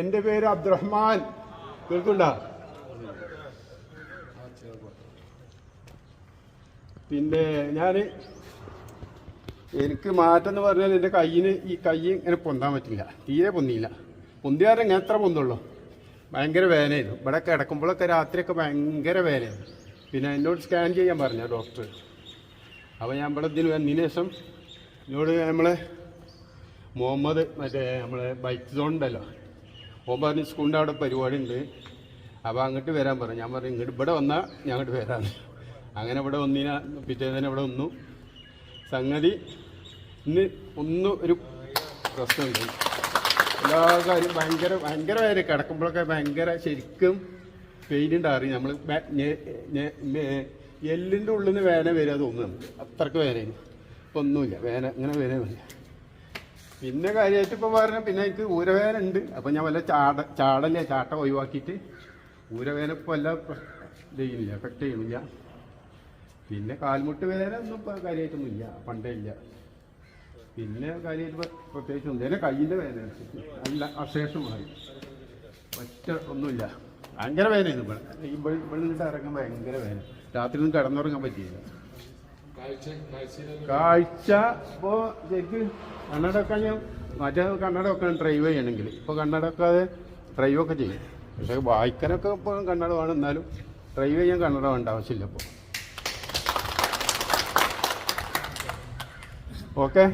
എന്റെ പേര് അബ്ദുറഹ്മാൻ. കേൾക്കുണ്ടോ പിന്നെ ഞാൻ എനിക്ക് മാറ്റം എന്ന് പറഞ്ഞാൽ എന്റെ കയ്യിന് ഈ കൈ ഇങ്ങനെ പൊന്താൻ പറ്റില്ല. തീരെ പൊന്നിയില്ല പൊന്തിയാറ് ഇങ്ങനെ എത്ര പൊന്തുള്ളൂ. ഭയങ്കര വേദനയായിരുന്നു. ഇവിടെ കിടക്കുമ്പോഴൊക്കെ രാത്രിയൊക്കെ ഭയങ്കര വേദനയായിരുന്നു. പിന്നെ എന്നോട് സ്കാൻ ചെയ്യാൻ പറഞ്ഞു ഡോക്ടർ അപ്പോൾ ഞാൻ ഇവിടെ ഇതിന് വന്നതിന് ശേഷം എന്നോട് നമ്മളെ മുഹമ്മദ് മറ്റേ നമ്മളെ ബൈക്ക് സോൺ ഉണ്ടല്ലോ. ഓൻ പറഞ്ഞ് സ്കൂളിന്റെ അവിടെ പരിപാടി ഉണ്ട് അപ്പോൾ അങ്ങോട്ട് വരാൻ പറഞ്ഞു. ഞാൻ പറഞ്ഞു ഇങ്ങോട്ട് ഇവിടെ വന്നാൽ ഞാൻ അങ്ങോട്ട് വരാമെന്ന് അങ്ങനെ ഇവിടെ ഒന്നിന പിറ്റേന്ന് ഇവിടെ വന്നു. സംഗതി ഇന്ന് ഒന്ന് ഒരു പ്രശ്നമുണ്ട്. എല്ലാ കാര്യം ഭയങ്കര ഭയങ്കരമായിരുന്നു കിടക്കുമ്പോഴൊക്കെ ഭയങ്കര ശരിക്കും പെയിൻ ഉണ്ടാറി നമ്മൾ എല്ലിന്റെ ഉള്ളിൽ നിന്ന് വേന വരിക തോന്നുന്നു. അത്രയ്ക്ക് ഇപ്പം ഒന്നുമില്ല. അങ്ങനെ ഇങ്ങനെ വേദനയില്ല പിന്നെ കാര്യമായിട്ട് ഇപ്പോൾ പറഞ്ഞ പിന്നെ എനിക്ക് ഊരവേന ഉണ്ട്. അപ്പം ഞാൻ വല്ല ചാട ചാടല്ലേ ചാട്ട ഒഴിവാക്കിയിട്ട് ഊരവേന ഇപ്പോൾ വല്ല ചെയ്യുന്നില്ല എഫക്റ്റ് ചെയ്യുന്നില്ല. പിന്നെ കാൽമുട്ട് വേദന ഒന്നും ഇപ്പോൾ കാര്യമായിട്ടൊന്നും ഇല്ല പണ്ടേ ഇല്ല. പിന്നെ കാര്യമായിട്ട് പ്ര- പ്രത്യേകിച്ച് ഒന്നും എന്റെ കയ്യിന്റെ വേദന നല്ല അശേഷം മാറി ഒറ്റ ഒന്നുമില്ല. ഭയങ്കര വേദനയായിരുന്നു. ഇപ്പോൾ ഇവിടെ നിന്നിട്ട് ഇറങ്ങാൻ ഭയങ്കര വേദന. രാത്രി ഒന്നും കിടന്നുറങ്ങാൻ പറ്റിയില്ല. കാഴ്ച ഇപ്പോൾ ശരിക്ക് കണ്ണടൊക്കെ ഞാൻ മറ്റേ കണ്ണടൊക്കെ ഡ്രൈവ് ചെയ്യണമെങ്കിൽ. ഇപ്പോൾ കണ്ണടൊക്കെ അത് ഡ്രൈവ് ഒക്കെ ചെയ്യും. പക്ഷേ വായിക്കാനൊക്കെ ഇപ്പോൾ കണ്ണട വേണം. എന്നാലും ഡ്രൈവ് ചെയ്യാൻ കണ്ണട വേണ്ട ആവശ്യമില്ല ഇപ്പോൾ ഓക്കെ?